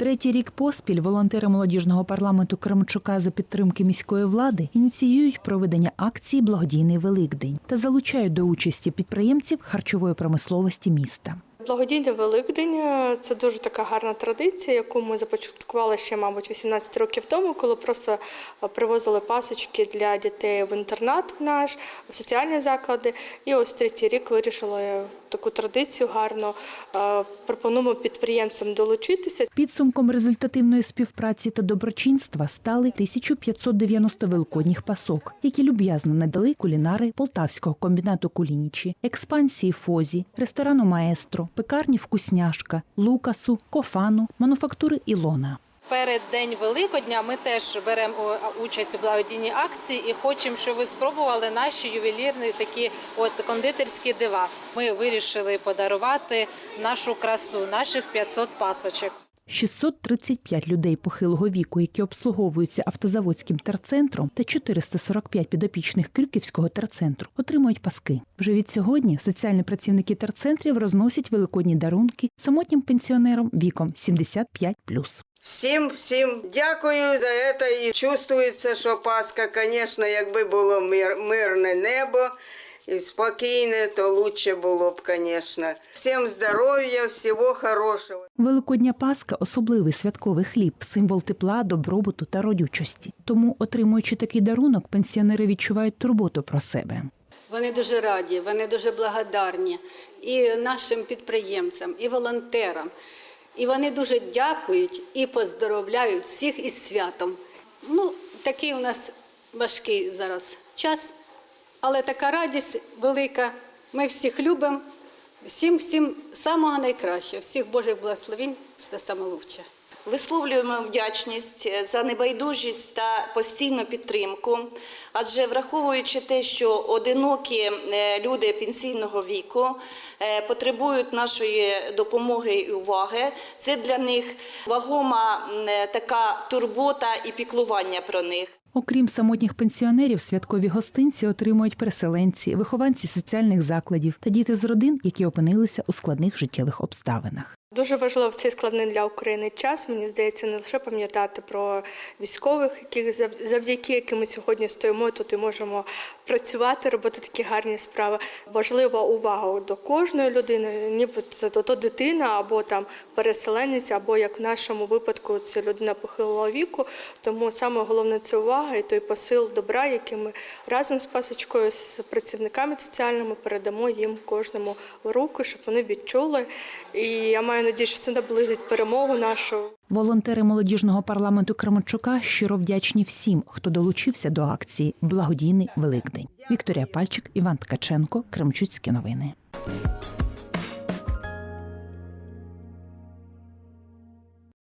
Третій рік поспіль волонтери молодіжного парламенту Кременчука за підтримки міської влади ініціюють проведення акції Благодійний Великдень та залучають до участі підприємців харчової промисловості міста. Благодійний Великдень це дуже така гарна традиція, яку ми започаткували ще, мабуть, 18 років тому, коли просто е, привозили пасочки для дітей в інтернат наш, в соціальні заклади. І ось третій рік вирішили таку традицію гарно. Е, Пропонуємо підприємцям долучитися. Підсумком результативної співпраці та доброчинства стали 1590 великодніх пасок, які люб'язно надали кулінари полтавського комбінату Кулінічі, експансії Фозі, ресторану Маестро, пекарні Вкусняшка, Лукасу, Кофану, мануфактури Ілона. Перед День Великодня ми теж беремо участь у благодійній акції і хочемо, щоб ви спробували наші ювелірні такі от кондитерські дива. Ми вирішили подарувати нашу красу, наших 500 пасочок. 635 людей похилого віку, які обслуговуються автозаводським терцентром, та 445 підопічних Крюківського терцентру отримують паски. Вже від сьогодні соціальні працівники терцентрів розносять великодні дарунки самотнім пенсіонерам віком 75+. Всім всім дякую за це. І чувствується, що Пасха, звісно, якби було мир, мирне небо і спокійне, то лучше було б, звісно. Всім здоров'я, всього хорошого. Великодня Пасха особливий святковий хліб, символ тепла, добробуту та родючості. Тому, отримуючи такий дарунок, пенсіонери відчувають турботу про себе. Вони дуже раді, вони дуже благодарні і нашим підприємцям, і волонтерам. І вони дуже дякують і поздоровляють всіх із святом. Ну, такий у нас важкий зараз час, але така радість велика. Ми всіх любимо. Всім, всім самого найкращого, всіх Божих благословень, все саме лучше. Висловлюємо вдячність за небайдужість та постійну підтримку, адже враховуючи те, що одинокі е, люди пенсійного віку е, потребують нашої допомоги і уваги, це для них вагома е, така турбота і піклування про них. Окрім самотніх пенсіонерів, святкові гостинці отримують переселенці, вихованці соціальних закладів та діти з родин, які опинилися у складних життєвих обставинах. Дуже важливо в цей складний для України час. Мені здається, не лише пам'ятати про військових, яких завдяки яким ми сьогодні стоїмо тут і можемо працювати, робити такі гарні справи. Важлива увага до кожної людини, ніби це то, то дитина або там переселенець, або як в нашому випадку це людина похилого віку. Тому саме головне це увага і той посил добра, який ми разом з пасочкою, з працівниками соціальними передамо їм кожному в руки, щоб вони відчули. І я маю надію, що це наблизить перемогу нашу. Волонтери молодіжного парламенту Кременчука щиро вдячні всім, хто долучився до акції Благодійний Великдень. Вікторія Пальчик, Іван Ткаченко, Кремчуцькі новини.